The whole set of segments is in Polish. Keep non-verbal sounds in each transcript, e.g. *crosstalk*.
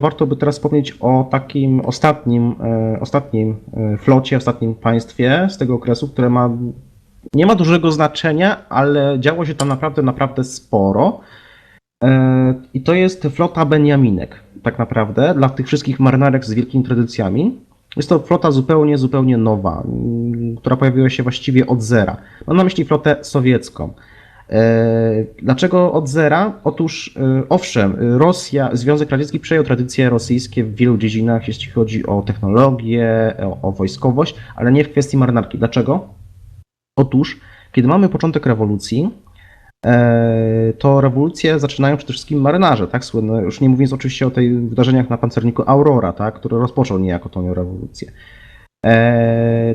warto by teraz wspomnieć o takim ostatnim, e, ostatnim e, flocie, ostatnim państwie z tego okresu, które ma, nie ma dużego znaczenia, ale działo się tam naprawdę, naprawdę sporo. E, I to jest flota Beniaminek, tak naprawdę, dla tych wszystkich marynarek z wielkimi tradycjami. Jest to flota zupełnie, zupełnie nowa, która pojawiła się właściwie od zera. Mam na myśli flotę sowiecką. E, Dlaczego od zera? Otóż, e, owszem, Rosja, Związek Radziecki przejął tradycje rosyjskie w wielu dziedzinach, jeśli chodzi o technologię, o, o wojskowość, ale nie w kwestii marynarki. Dlaczego? Otóż, kiedy mamy początek rewolucji, e, to rewolucję zaczynają przede wszystkim marynarze, tak? Słynne, już nie mówiąc oczywiście o tych wydarzeniach na pancerniku Aurora, tak? który rozpoczął niejako tą rewolucję.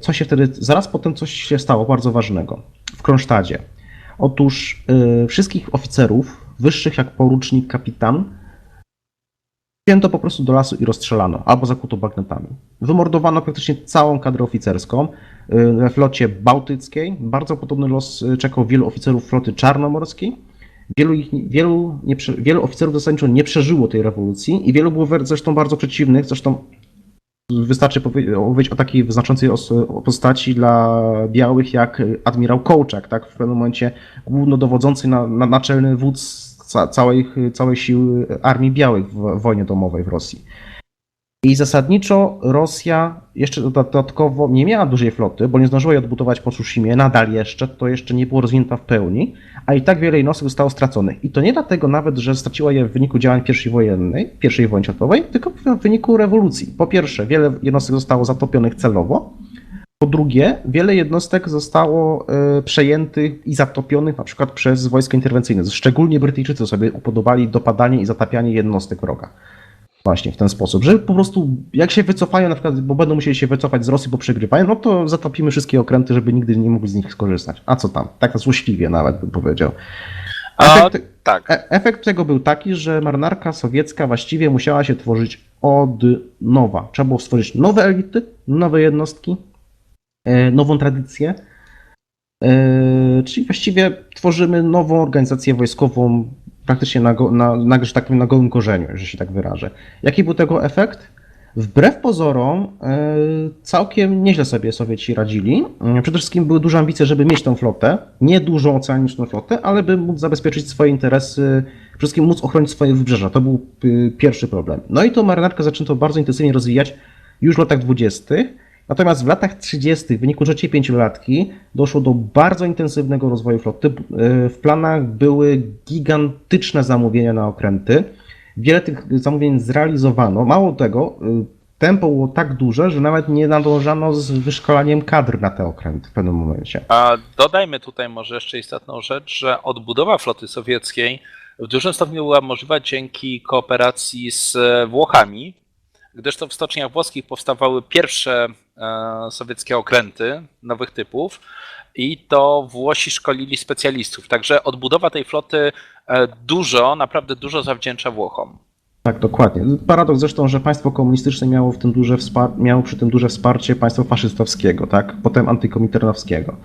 Co się wtedy, zaraz potem coś się stało bardzo ważnego w Kronsztadzie. Otóż y, wszystkich oficerów, wyższych jak porucznik, kapitan, wzięto po prostu do lasu i rozstrzelano, albo zakuto bagnetami. Wymordowano praktycznie całą kadrę oficerską. Y, we flocie bałtyckiej bardzo podobny los y, czekał wielu oficerów floty czarnomorskiej. Wielu, ich, wielu, nie, wielu oficerów zasadniczo nie przeżyło tej rewolucji i wielu było zresztą bardzo przeciwnych. Zresztą wystarczy powie- powiedzieć o takiej znaczącej os- postaci dla białych jak admirał Kołczak, tak? w pewnym momencie głównodowodzący na, na, naczelny wódz ca- całej, całej siły Armii Białych w wojnie domowej w Rosji. I zasadniczo Rosja jeszcze dodatkowo nie miała dużej floty, bo nie zdążyła jej odbudować po Tsushimie, nadal jeszcze, to jeszcze nie było rozwinięta w pełni, a i tak wiele jednostek zostało straconych. I to nie dlatego nawet, że straciła je w wyniku działań I wojennej, I wojny światowej, tylko w wyniku rewolucji. Po pierwsze, wiele jednostek zostało zatopionych celowo, po drugie, wiele jednostek zostało e, przejętych i zatopionych na przykład przez wojska interwencyjne. Szczególnie Brytyjczycy sobie upodobali dopadanie i zatapianie jednostek wroga. Właśnie w ten sposób, że po prostu jak się wycofają, na przykład, bo będą musieli się wycofać z Rosji, bo przegrywają, no to zatopimy wszystkie okręty, żeby nigdy nie mogli z nich skorzystać. A co tam? Tak złośliwie nawet bym powiedział. A, Efekt, tak. e- efekt tego był taki, że marynarka sowiecka właściwie musiała się tworzyć od nowa. Trzeba było stworzyć nowe elity, nowe jednostki, e, nową tradycję. E, Czyli właściwie tworzymy nową organizację wojskową praktycznie na, na, na, że tak powiem, na gołym korzeniu, że się tak wyrażę. Jaki był tego efekt? Wbrew pozorom, e, całkiem nieźle sobie Sowieci radzili. E, Przede wszystkim były duże ambicje, żeby mieć tą flotę, nie dużą oceaniczną flotę, ale by móc zabezpieczyć swoje interesy, przede wszystkim móc ochronić swoje wybrzeża. To był y, pierwszy problem. No i tą marynarkę zaczęto bardzo intensywnie rozwijać już w latach 20. Natomiast w latach 30. w wyniku trzeciej pięciolatki doszło do bardzo intensywnego rozwoju floty. W planach były gigantyczne zamówienia na okręty. Wiele tych zamówień zrealizowano. Mało tego, tempo było tak duże, że nawet nie nadążano z wyszkoleniem kadr na te okręty w pewnym momencie. A dodajmy tutaj może jeszcze istotną rzecz, że odbudowa floty sowieckiej w dużym stopniu była możliwa dzięki kooperacji z Włochami, gdyż to w stoczniach włoskich powstawały pierwsze sowieckie okręty nowych typów i to Włosi szkolili specjalistów. Także odbudowa tej floty e, dużo, naprawdę dużo zawdzięcza Włochom. Tak, dokładnie. Paradoks zresztą, że państwo komunistyczne miało, w tym duże miało przy tym duże wsparcie państwa faszystowskiego, tak? potem antykomiternowskiego.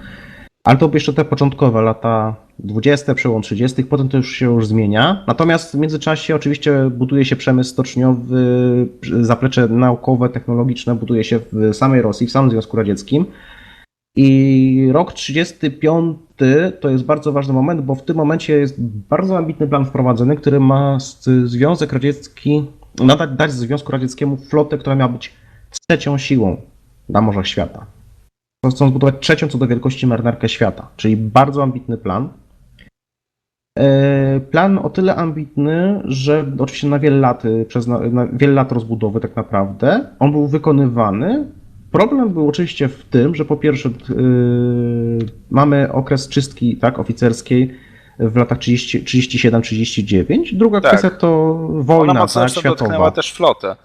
Ale to były jeszcze te początkowe lata 20, przełom 30., potem to już się już zmienia. Natomiast w międzyczasie oczywiście buduje się przemysł stoczniowy, zaplecze naukowe, technologiczne buduje się w samej Rosji, w samym Związku Radzieckim. I rok 35 to jest bardzo ważny moment, bo w tym momencie jest bardzo ambitny plan wprowadzony, który ma Związek Radziecki nadać dać Związku Radzieckiemu flotę, która miała być trzecią siłą na morzach świata. Chcą zbudować trzecią co do wielkości marynarkę świata, czyli bardzo ambitny plan. E, Plan o tyle ambitny, że oczywiście na wiele lat, y, przez na, na wiele lat rozbudowy tak naprawdę, on był wykonywany. Problem był oczywiście w tym, że po pierwsze yy, mamy okres czystki tak, oficerskiej w latach 30 37-39. Druga Tak. kwestia to wojna Ona tak, zresztą dotknęła światowa. też flotę.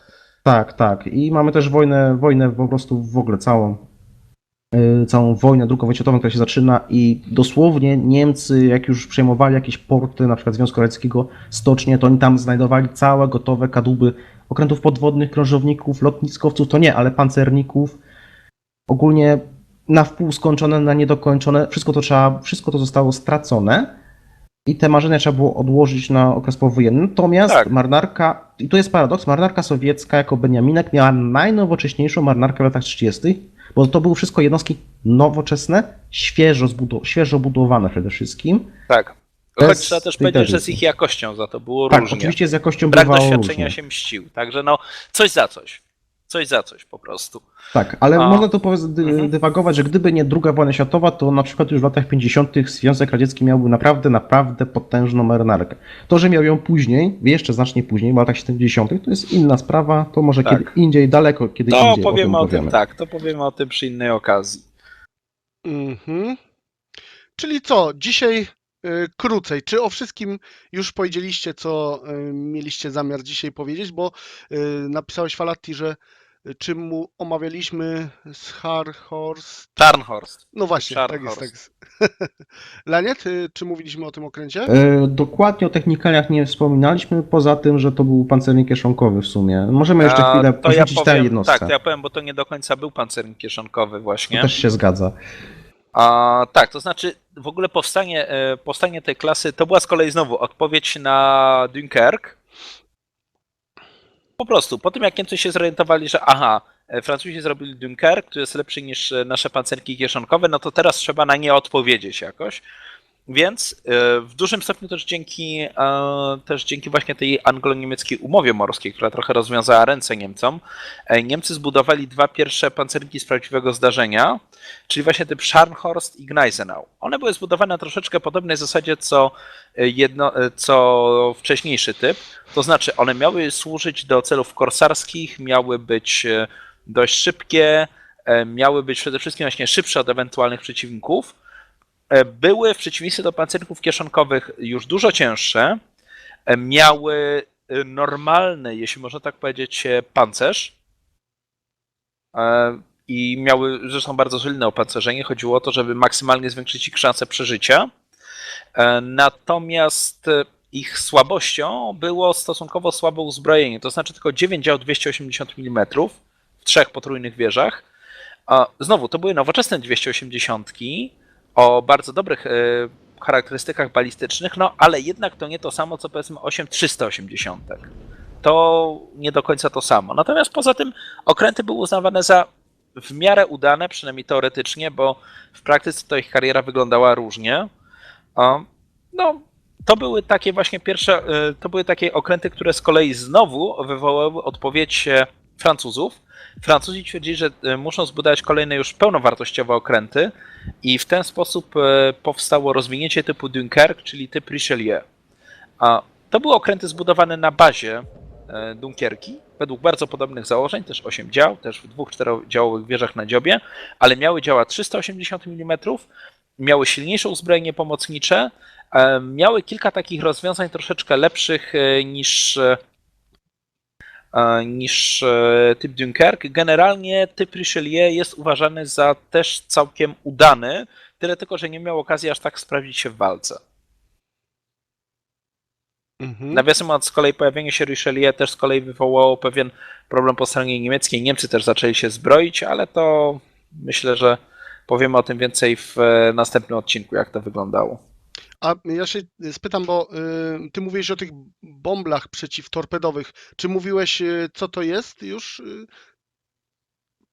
Tak, tak. I mamy też wojnę, wojnę po prostu w ogóle całą, całą wojnę drugą światową, która się zaczyna i dosłownie Niemcy, jak już przejmowali jakieś porty, na przykład Związku Radzieckiego, stocznie, to oni tam znajdowali całe gotowe kadłuby okrętów podwodnych, krążowników, lotniskowców, to nie, ale pancerników. Ogólnie na wpół skończone, na niedokończone, wszystko to trzeba, wszystko to zostało stracone. I te marzenia trzeba było odłożyć na okres powojenny. Natomiast Tak. marynarka, i to jest paradoks, marynarka sowiecka jako Beniaminek miała najnowocześniejszą marynarkę w latach 30., bo to były wszystko jednostki nowoczesne, świeżo, zbudo- świeżo budowane przede wszystkim. Tak. Choć trzeba też powiedzieć, że z ich jakością za to było Tak, różnie. oczywiście z jakością Brak bywało doświadczenia różnie. się mścił. Także no, coś za coś. Coś za coś po prostu. Tak, ale A. można tu Mhm. dywagować, że gdyby nie druga wojna światowa, to na przykład już w latach 50. Związek Radziecki miałby naprawdę, naprawdę potężną marynarkę. To, że miał ją później, jeszcze znacznie później, w latach 70., to jest inna sprawa, to może Tak. kiedy indziej, daleko kiedy To indziej powiemy o tym, powiemy. tak, to powiemy o tym przy innej okazji. Mhm. Czyli co, dzisiaj y, krócej. Czy o wszystkim już powiedzieliście, co y, mieliście zamiar dzisiaj powiedzieć? Bo y, napisałeś Falatti, że czym mu omawialiśmy Scharhorst. Czarnhorst. No właśnie, tak jest, tak jest. *laughs* Laniet, y, czy mówiliśmy o tym okręcie? E, Dokładnie o technikaliach nie wspominaliśmy, poza tym, że to był pancernik kieszonkowy w sumie. Możemy jeszcze A, chwilę to ja poświęcić tej jednostce. Tak, to ja powiem, bo to nie do końca był pancernik kieszonkowy To właśnie. też się zgadza. A, tak, to znaczy w ogóle powstanie, e, powstanie tej klasy to była z kolei znowu odpowiedź na Dunkirk. Po prostu, po tym jak Niemcy się zorientowali, że aha, e, Francuzi zrobili Dunkirk, który jest lepszy niż e, nasze pancerniki kieszonkowe, no to teraz trzeba na nie odpowiedzieć jakoś. Więc e, w dużym stopniu też dzięki, e, też dzięki właśnie tej anglo-niemieckiej umowie morskiej, która trochę rozwiązała ręce Niemcom, e, Niemcy zbudowali dwa pierwsze pancerniki z prawdziwego zdarzenia, czyli właśnie typ Scharnhorst i Gneisenau. One były zbudowane na troszeczkę podobnej zasadzie co, jedno, co wcześniejszy typ, to znaczy one miały służyć do celów korsarskich, miały być dość szybkie, miały być przede wszystkim właśnie szybsze od ewentualnych przeciwników, były w przeciwieństwie do pancerników kieszonkowych już dużo cięższe, e, miały e, normalny, jeśli można tak powiedzieć, e, pancerz, e, i miały zresztą bardzo silne opancerzenie. Chodziło o to, żeby maksymalnie zwiększyć ich szanse przeżycia. E, Natomiast e, ich słabością było stosunkowo słabe uzbrojenie, to znaczy tylko 9 dział 280 mm w trzech potrójnych wieżach. Znowu, to były nowoczesne 280 o bardzo dobrych e, charakterystykach balistycznych, no ale jednak to nie to samo co powiedzmy 8 380. To nie do końca to samo. Natomiast poza tym okręty były uznawane za w miarę udane, przynajmniej teoretycznie, bo w praktyce to ich kariera wyglądała różnie. No, to były takie właśnie pierwsze, y, to były takie okręty, które z kolei znowu wywołały odpowiedź e, Francuzów. Francuzi twierdzili, że e, muszą zbudować kolejne już pełnowartościowe okręty i w ten sposób e, powstało rozwinięcie typu Dunkerque, czyli typ Richelieu. A to były okręty zbudowane na bazie e, Dunkierki, według bardzo podobnych założeń, też 8 dział, też w dwóch czterodziałowych wieżach na dziobie, ale miały działa 380 mm, miały silniejsze uzbrojenie pomocnicze, e, miały kilka takich rozwiązań troszeczkę lepszych niż niż e, typ Dunkirk. Generalnie typ Richelieu jest uważany za też całkiem udany, tyle tylko, że nie miał okazji aż tak sprawdzić się w walce. Mhm. Nawiasem mówiąc, z kolei pojawienie się Richelieu też z kolei wywołało pewien problem po stronie niemieckiej. Niemcy też zaczęli się zbroić, ale to myślę, że powiemy o tym więcej w e, następnym odcinku, jak to wyglądało. A ja się spytam, bo y, ty mówiłeś o tych bomblach przeciwtorpedowych. Czy mówiłeś, y, co to jest już y,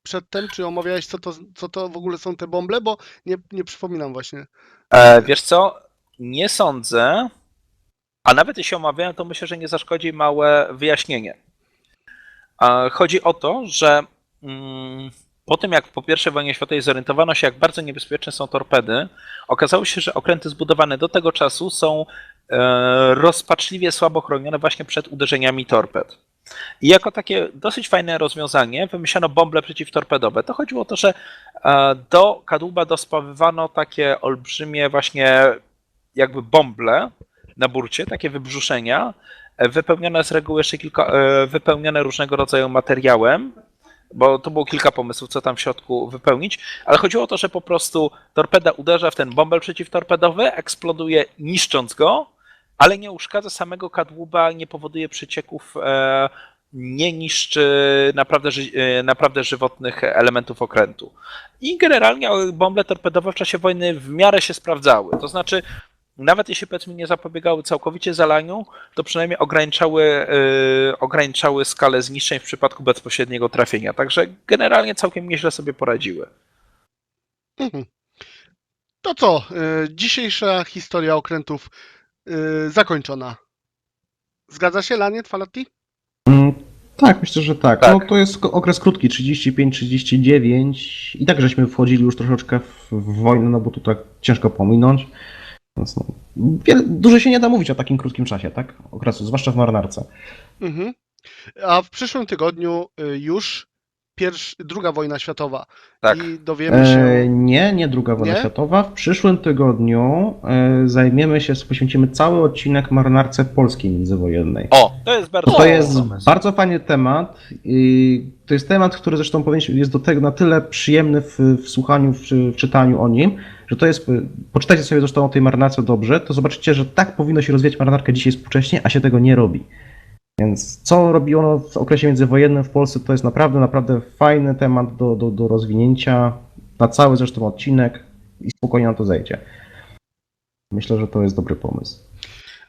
przedtem? Czy omawiałeś, co to, co to w ogóle są te bomble? Bo nie, nie przypominam właśnie. E, wiesz co, nie sądzę, a nawet jeśli omawiałem, to myślę, że nie zaszkodzi małe wyjaśnienie. E, chodzi o to, że mm, po tym jak po I wojnie światowej zorientowano się, jak bardzo niebezpieczne są torpedy, okazało się, że okręty zbudowane do tego czasu są e, rozpaczliwie słabo chronione właśnie przed uderzeniami torped. I jako takie dosyć fajne rozwiązanie wymyślono bomble przeciwtorpedowe. To chodziło o to, że e, do kadłuba dospawywano takie olbrzymie właśnie jakby bąble na burcie, takie wybrzuszenia, e, wypełnione z reguły jeszcze kilka, wypełnione różnego rodzaju materiałem, bo to było kilka pomysłów, co tam w środku wypełnić, ale chodziło o to, że po prostu torpeda uderza w ten bąbel przeciwtorpedowy, eksploduje niszcząc go, ale nie uszkadza samego kadłuba, nie powoduje przecieków, e, nie niszczy naprawdę, e, naprawdę żywotnych elementów okrętu. I generalnie bąble torpedowe w czasie wojny w miarę się sprawdzały. To znaczy, nawet jeśli powiedzmy nie zapobiegały całkowicie zalaniu, to przynajmniej ograniczały, yy, ograniczały skalę zniszczeń w przypadku bezpośredniego trafienia. Także generalnie całkiem nieźle sobie poradziły. Mhm. To co? y, Dzisiejsza historia okrętów y, zakończona. Zgadza się, Laniet, Falati? Mm, Tak, myślę, że tak. Tak. No, to jest okres krótki, 35-39 i tak żeśmy wchodzili już troszeczkę w, w wojnę, no bo tu tak ciężko pominąć. Więc no, wiele, dużo się nie da mówić o takim krótkim czasie, tak? Okresu, zwłaszcza w marynarce. Mhm. A w przyszłym tygodniu y, już pierwsz, druga wojna światowa. Tak. I dowiemy się. E, nie, nie druga wojna Nie? światowa. W przyszłym tygodniu e, zajmiemy się, poświęcimy cały odcinek marynarce polskiej międzywojennej. O, to jest bardzo To jest bardzo fajny temat. i To jest temat, który zresztą powinien- jest do tego na tyle przyjemny w, w słuchaniu, w, w czytaniu o nim, że to jest. Poczytajcie sobie zresztą o tej marynarce dobrze, to zobaczycie, że tak powinno się rozwijać marynarka dzisiaj współcześnie, a się tego nie robi. Więc co robiono w okresie międzywojennym w Polsce, to jest naprawdę, naprawdę fajny temat do, do, do rozwinięcia. Na cały zresztą odcinek i spokojnie na to zejdzie. Myślę, że to jest dobry pomysł.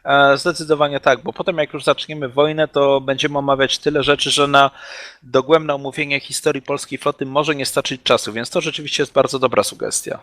E, Zdecydowanie tak, bo potem jak już zaczniemy wojnę, to będziemy omawiać tyle rzeczy, że na dogłębne omówienie historii polskiej floty może nie starczyć czasu, więc to rzeczywiście jest bardzo dobra sugestia.